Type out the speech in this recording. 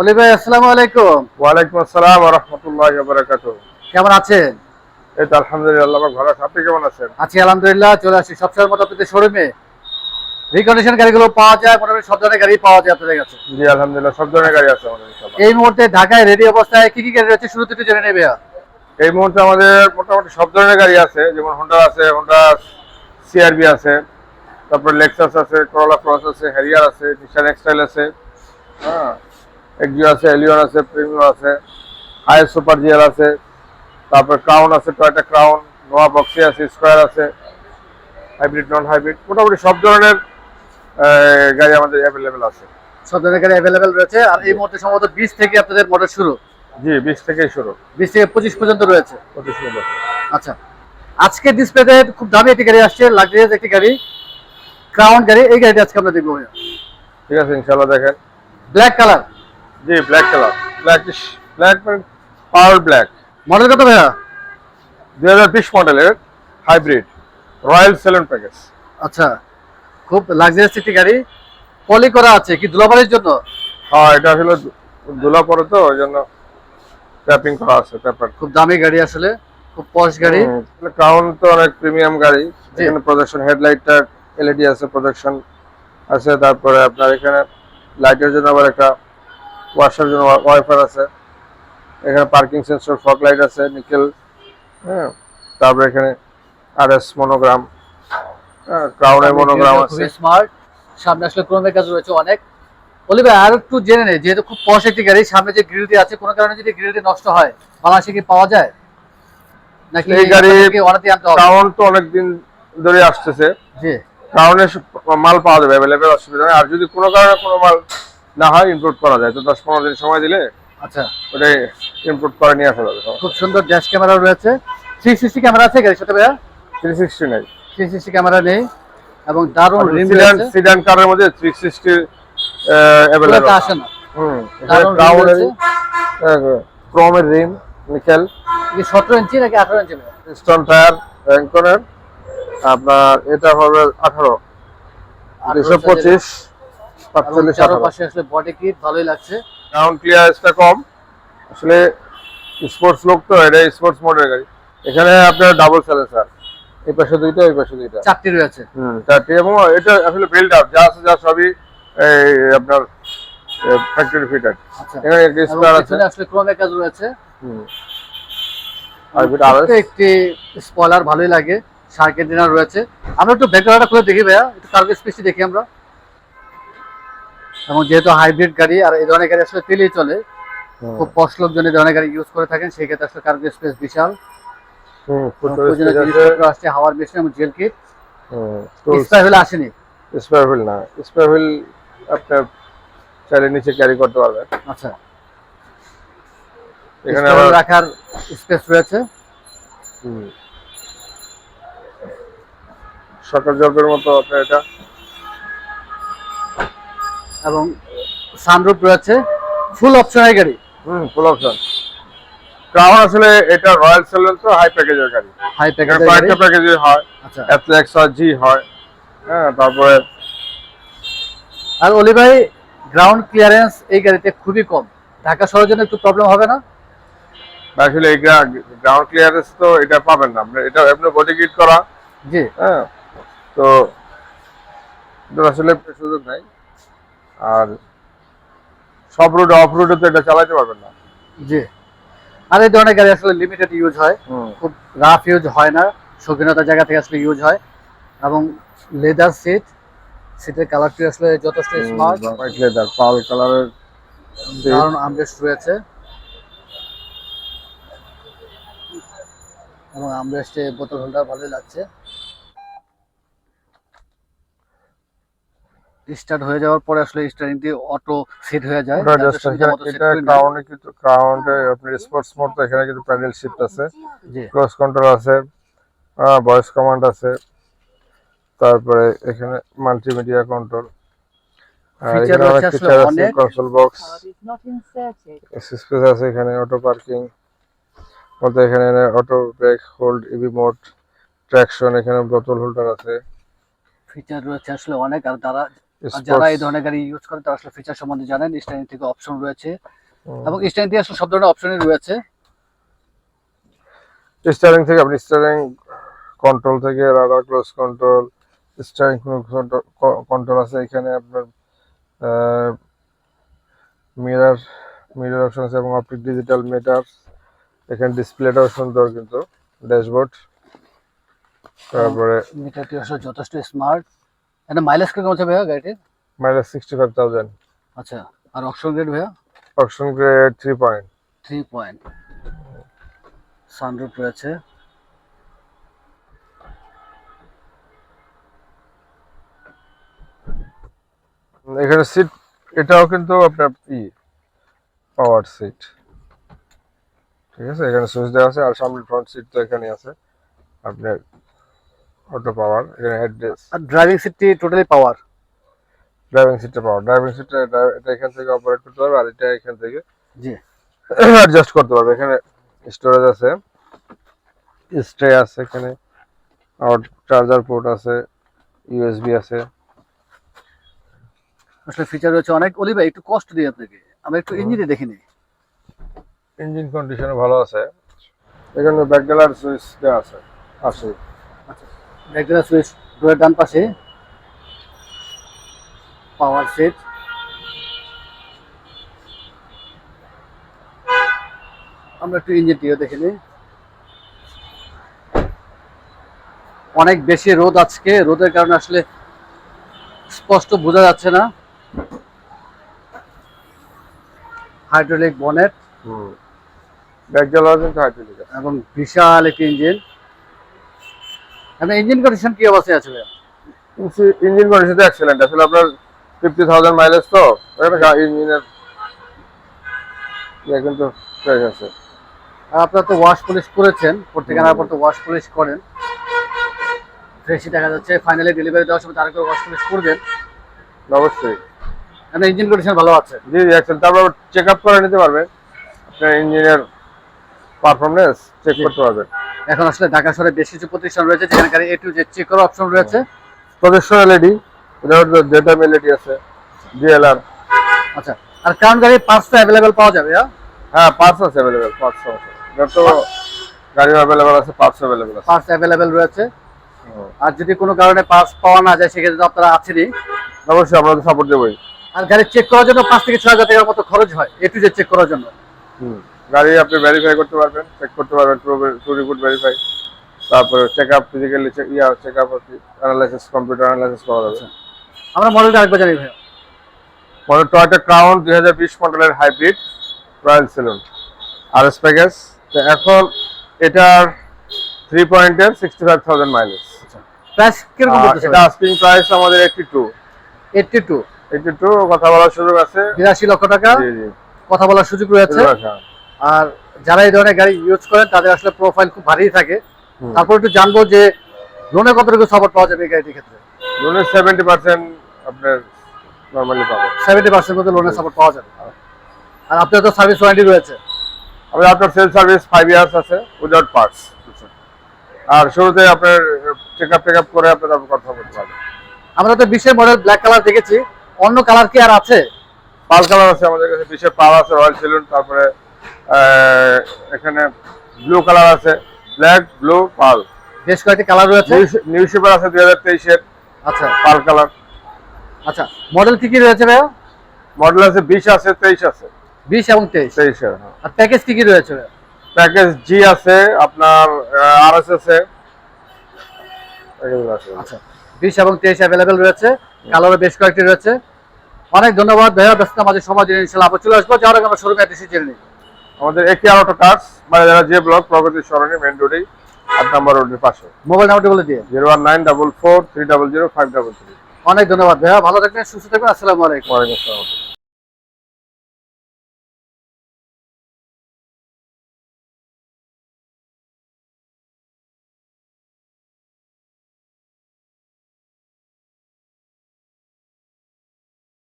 অলি ভাই আসসালামু আলাইকুম। ওয়ালাইকুম আসসালাম ওয়া রাহমাতুল্লাহি ওয়া বারাকাতুহু। কেমন আছেন? এই তো আলহামদুলিল্লাহ ভালো আছে। আপনি কেমন আছেন? আছি আলহামদুলিল্লাহ চলে আসছি। সবসময়ের মতো আপনাদের শোরুমে। রিকন্ডিশন গাড়িগুলো পাওয়া যায় মোটামুটি সব ধরনের গাড়ি পাওয়া যায় আপনাদের কাছে। জি আলহামদুলিল্লাহ সব ধরনের গাড়ি আছে আমাদের ইনশাআল্লাহ। এই মুহূর্তে ঢাকায় রেডি অবস্থায় কি কি গাড়ি রয়েছে শুরুতে একটু জেনে নেবে এই মুহূর্তে আমাদের মোটামুটি সব ধরনের গাড়ি আছে যেমন হোন্ডা আছে হোন্ডা সিআরবি আছে তারপর লেক্সাস আছে করোলা ক্রস আছে হ্যারিয়ার আছে নিশান এক্সটাইল আছে। হ্যাঁ এক্সিও আছে এলিয়ন আছে প্রিমিয়াম আছে হাইস সুপার জিএল আছে তারপর ক্রাউন আছে টয়টা ক্রাউন নোয়া বক্সি আছে স্কোয়ার আছে হাইব্রিড নন হাইব্রিড মোটামুটি সব ধরনের গাড়ি আমাদের অ্যাভেলেবেল আছে। সব ধরনের গাড়ি অ্যাভেলেবেল রয়েছে আর এই মুহূর্তে সম্ভবত বিশ থেকে আপনাদের মোটর শুরু। জি বিশ থেকেই শুরু। বিশ থেকে পঁচিশ পর্যন্ত রয়েছে। পঁচিশ নম্বর আচ্ছা। আজকে ডিসপ্লেতে খুব দামি একটি গাড়ি আসছে লাক্সারিয়াস একটি গাড়ি ক্রাউন গাড়ি এই গাড়িটা আজকে আমরা দেখব ঠিক আছে ইনশাল্লাহ দেখেন। ব্ল্যাক কালার জি ব্ল্যাক কালার ব্ল্যাক ব্ল্যাক মানে পাওয়ার ব্ল্যাক মডেল কত ভাইয়া? দুই হাজার বিশ মডেলের হাইব্রিড রয়্যাল সেলুন প্যাকেজ আচ্ছা খুব লাক্সারিয়াস একটি গাড়ি। পলি করা আছে কি জন্য? হ্যাঁ এটা আসলে দুলা পরে তো ওই জন্য ট্যাপিং করা আছে পেপার খুব দামি গাড়ি আসলে খুব পশ গাড়ি। ক্রাউন তো অনেক প্রিমিয়াম গাড়ি। এখানে প্রজেকশন হেডলাইটটা এলইডি আছে প্রজেকশন আছে তারপরে আপনার এখানে লাইটের জন্য আবার একটা ওয়াশার জন্য ওয়াইফার আছে। এখানে পার্কিং সেন্সর ফগ লাইট আছে নিকেল হ্যাঁ। তারপরে এখানে আর এস মনোগ্রাম হ্যাঁ ক্রাউনের মনোগ্রাম আছে। স্মার্ট সামনে আসলে ক্রোমের কাজ রয়েছে অনেক। বলি ভাই আর একটু জেনে নেই যেহেতু খুব পশ একটি গাড়ি সামনে যে গ্রিলটি আছে কোনো কারণে যদি গ্রিলটি নষ্ট হয় বাংলাদেশে কি পাওয়া যায়? নাকি এই গাড়ি অনাতে আনতে হবে? তো অনেকদিন ধরে আসতেছে। জি। ক্রাউনে মাল পাওয়া যাবে অ্যাভেলেবেল অসুবিধা নেই। আর যদি কোনো কারণে কোনো মাল না হয় ইম্পোর্ট করা যায়। তো দশ পনেরো দিন সময় দিলে আচ্ছা। ওটাই ইম্পোর্ট করে নিয়ে আসা যাবে। খুব সুন্দর ড্যাশ ক্যামেরা রয়েছে। থ্রি সিক্সটি ক্যামেরা আছে গাড়ির সাথে ভাইয়া? থ্রি সিক্সটি নেই। থ্রি সিক্সটি ক্যামেরা নেই এবং দারুণ সিডান সিডান কারের মধ্যে থ্রি সিক্সটি অ্যাভেলেবেল আসে না। হুম। ক্রোমের রিম নিকেল কি সতেরো ইঞ্চি নাকি আঠারো ইঞ্চি? স্টোন টায়ার র্যাঙ্কনের আপনার এটা হবে আঠারো। দুশো পঁচিশ। এবং পাঁচচল্লিশ চারো আঠারো। পাশে আসলে বডি কিট ভালোই লাগছে। গ্রাউন্ড ক্লিয়ারেন্সটা কম আসলে স্পোর্টস লোক তো এটা স্পোর্টস মোডের গাড়ি। এখানে আপনার ডাবল স্যালেন্সার এই পাশে দুইটা এই পাশে দুইটা। চারটি রয়েছে। হুম চারটি এবং এটা আসলে বিল্ড আপ যা আছে যা সবই এই আপনার ফ্যাক্টরি ফিটার আচ্ছা। এখানে একটা এবং আছে। আসলে ক্রোমের কাজ রয়েছে। হুম। আর এটা একটি স্পয়লার ভালোই লাগে। ডিনার রয়েছে। আমরা একটু ব্যাকগ্রাউন্ডটা খুলে দেখি ভাইয়া একটু কার্গো স্পেসটি দেখি আমরা। এবং যেহেতু হাইব্রিড গাড়ি আর এই ধরনের গাড়ি আসলে তেলেই চলে খুব কষ্ট লোকজন এই ধরনের গাড়ি ইউজ করে থাকেন সেই ক্ষেত্রে আসলে কার্গো স্পেস বিশাল। আসছে হাওয়ার মেশিন এবং জেল কিট আসেনি। স্পেয়ার হুইল না স্পেয়ার হুইল আপনার চাইলে নিচে ক্যারি করতে পারবেন। আচ্ছা। এখানে রাখার স্পেস রয়েছে। সকার জবের মতো আপনার এটা। এবং সানরুফ রয়েছে ফুল অপশনের গাড়ি। হুম ফুল অপশন ক্রাউন আসলে এটা রয়্যাল সেলেন তো হাই প্যাকেজের গাড়ি। হাই প্যাকেজের গাড়ি? কয়েকটা প্যাকেজে হয়। আচ্ছা। এফলেক্স হয় জি হয়। হ্যাঁ তারপরে আর অলি ভাই গ্রাউন্ড ক্লিয়ারেন্স এই গাড়িতে খুবই কম। ঢাকা শহরের জন্য একটু প্রবলেম হবে না? আসলে এই গ্রাউন্ড ক্লিয়ারেন্স তো এটা পাবেন না। এটা এমনি বডি কিট করা। জি। হ্যাঁ তো আসলে সুযোগ নাই। আর সব রোড অফ রোডে তো এটা চালাতে পারবেন না। জি। আর এই ধরনের গাড়ি আসলে লিমিটেড ইউজ হয়। খুব রাফ ইউজ হয় না। শৌখিনতার জায়গা থেকে আসলে ইউজ হয়। এবং লেদার সিট সিটের কালারটি আসলে যথেষ্ট স্মার্ট হোয়াইট লেদার পাল কালারের দারুণ আমরেস্ট রয়েছে। এবং আমরেস্টে বোতল হোল্ডার ভালোই লাগছে। স্টার্ট হয়ে যাওয়ার পরে আসলে স্টারিংটি অটো সেট হয়ে যায়। এটা। ক্রাউনে কিন্তু ক্রাউনে আপনার স্পোর্টস মোড তো এখানে কিন্তু প্যাডেল শিফট আছে। জি। ক্রস কন্ট্রোল আছে। ভয়েস কমান্ড আছে। তারপরে এখানে মাল্টিমিডিয়া কন্ট্রোল আর এখানে অনেক ফিচার আছে অনেক। Console box. স্পেস আছে এখানে অটো পার্কিং মধ্যে এখানে auto brake hold EV mode traction এখানে বোতল হোল্ডার আছে। ফিচার রয়েছে আসলে অনেক। আর তারা যারা এই ধরনের গাড়ি ইউজ করে তারা আসলে ফিচার সম্বন্ধে জানেন। স্ট্যান্ডিং থেকে অপশন রয়েছে। এবং স্ট্যান্ডিং থেকে আসলে সব ধরনের অপশনই রয়েছে। স্টারিং থেকে আপনি স্টারিং কন্ট্রোল থেকে radar cruise control steering control আছে এখানে আপনার মিরার মিরার অপশন আছে এবং অপটিক ডিজিটাল মিটার এখানে ডিসপ্লেটাও সুন্দর কিন্তু ড্যাশবোর্ড তারপরে মিটারটি আসলে যথেষ্ট স্মার্ট এটা মাইলেজ কীরকম আছে ভাইয়া গাড়িটির? মাইলেজ সিক্সটি ফাইভ থাউজেন্ড আচ্ছা আর অপশন গ্রেড ভাইয়া? Option grade three point three point sunroof রয়েছে। এখানে সিট এটাও কিন্তু আপনার ই পাওয়ার সিট ঠিক আছে? এখানে সুইচ দেওয়া আছে আর সামনে ফ্রন্ট সিট তো এখানে আছে। আপনার অটো পাওয়ার এখানে হেডরেস্ট আর ড্রাইভিং সিটটি টোটালি পাওয়ার ড্রাইভিং সিটটা পাওয়ার ড্রাইভিং সিটটা এটা এখান থেকে অপারেট করতে পারবে আর এটা এখান থেকে জি। অ্যাডজাস্ট করতে পারবে। এখানে স্টোরেজ আছে স্ট্রে আছে এখানে আর চার্জার পোর্ট আছে ইউএসবি আছে। আসলে ফিচার রয়েছে অনেক। অলি ভাই একটু কষ্ট দিই আপনাকে। আমরা একটু ইঞ্জিনে দেখিনি ইঞ্জিন কন্ডিশনও ভালো আছে। এখানে ব্যাকডেলার সুইচ দেওয়া আছে আছে ব্যাকডেলা সুইচ ডোরের ডান পাশে পাওয়ার সেট আমরা একটু ইঞ্জিনটিও দেখে নিই। অনেক বেশি রোদ আজকে রোদের কারণে আসলে স্পষ্ট বোঝা যাচ্ছে না। হাইড্রোলিক বনেট হাইড্রোলিক এবং বিশাল একটি ইঞ্জিন এবং ইঞ্জিন কন্ডিশন কি অবস্থায় আছে ইঞ্জিন কন্ডিশন তো এক্সেলেন্ট আসলে আপনার ফিফটি থাউজেন্ড মাইলেজ তো এখানে ইঞ্জিনের ইয়ে কিন্তু ফ্রেশ আছে। আর আপনারা তো ওয়াশ পলিশ করেছেন প্রত্যেক আনার পর তো ওয়াশ পলিশ করেন। ফ্রেশই দেখা যাচ্ছে ফাইনালি ডেলিভারি দেওয়ার সময় তারা করে ওয়াশ পলিশ করবেন। অবশ্যই। মানে ইঞ্জিন কন্ডিশন ভালো আছে। জি জি এক্সেল তারপর চেক আপ করে নিতে পারবেন আপনার ইঞ্জিনের পারফরমেন্স চেক করতে পারবেন এখন আসলে ঢাকা শহরে বেশ কিছু প্রতিষ্ঠান রয়েছে যেখানে গাড়ি এ টু জেড চেক করার অপশন রয়েছে। প্রদর্শন এলইডি ডেটা এলইডি আছে ডিএলআর আচ্ছা আর কারণ গাড়ির পার্টসটা অ্যাভেলেবেল পাওয়া যাবে হ্যাঁ? হ্যাঁ পার্টস আছে অ্যাভেলেবেল পার্টস আছে। যত গাড়ি অ্যাভেলেবেল আছে পার্টস অ্যাভেলেবেল আছে। পার্টস অ্যাভেলেবেল রয়েছে। আর যদি কোনো কারণে পার্টস পাওয়া না যায় সেক্ষেত্রে আপনারা আছেনই। অবশ্যই আমরা সাপোর্ট দেবোই। আর গাড়ি চেক করার জন্য পাঁচ থেকে ছয় হাজার টাকার মতো খরচ হয় এ টু জেড চেক করার জন্য। হুম। গাড়ি আপনি ভেরিফাই করতে পারবেন চেক করতে পারবেন টু রিপোর্ট ভেরিফাই তারপরে check up physically yeah check up analysis computer analysis করা যাবে। আমরা মডেলটা আরেকবার জানি ভাইয়া। মানে টয়টা ক্রাউন দুই হাজার বিশ মডেলের hybrid royal saloon R S package তো এখন এটার থ্রি পয়েন্টের sixty five thousand mileage price কীরকম এটা আস্কিং প্রাইস আমাদের eighty two eighty two eighty two কথা বলার সুযোগ আছে। বিরাশি লক্ষ টাকা? জি জি। কথা বলার সুযোগ রয়েছে। আর যারা এই ধরনের গাড়ি ইউজ করেন তাদের আসলে প্রোফাইল খুব ভারী থাকে। তারপর একটু জানব যে লোনে কতটুকু সাপোর্ট পাওয়া যাবে এই গাড়িটির ক্ষেত্রে? লোনের সেভেন্টি পার্সেন্ট আপনার নর্মালি পাবেন। সেভেন্টি পার্সেন্ট মতো লোনের সাপোর্ট পাওয়া যাবে। আর আপনার তো সার্ভিস ওয়ারেন্টি রয়েছে। আমাদের আপনার সেল সার্ভিস ফাইভ ইয়ার্স আছে উইদাউট পার্টস আর শুরুতে আপনার চেক আপ টেক আপ করে আপনার তারপর কথা বলতে পারবেন আমরা তো বিশের মডেল ব্ল্যাক কালার দেখেছি। অন্য কালার কি আর আছে? পাল কালার আছে আমাদের কাছে বিশেষ পাল আছে রয়্যাল সেলুন তারপরে এখানে ব্লু কালার আছে ব্ল্যাক ব্লু পাল বেশ কয়েকটি কালার রয়েছে। নিউ শেপার আছে দুই হাজার তেইশের আচ্ছা। পাল কালার আচ্ছা মডেল কি কি রয়েছে ভাইয়া? মডেল আছে বিশ আছে তেইশ আছে। বিশ এবং তেইশ। তেইশের আর প্যাকেজ কি কি রয়েছে প্যাকেজ জি আছে আপনার আর এস আছে। আচ্ছা বিশ এবং তেইশ অ্যাভেলেবেল রয়েছে কালারও বেশ কয়েকটি রয়েছে। অনেক ধন্যবাদ ভাইয়া ব্যস্ত আমাদের সময় দিন ইনশাল্লাহ আবার চলে আসব। যাওয়ার আগে আমরা শোরুমে এসে জেনে নিই। আমাদের একে আরও কাজ মানে যারা যে ব্লক প্রগতি সরণি মেন রোডেই আট নম্বর রোডের পাশে। মোবাইল নাম্বারটি বলে দিয়ে। Zero one nine double four three double zero five double three অনেক ধন্যবাদ ভাইয়া ভালো থাকবেন সুস্থ থাকবেন আসসালামু আলাইকুম। ওয়ালাইকুম আসসালাম।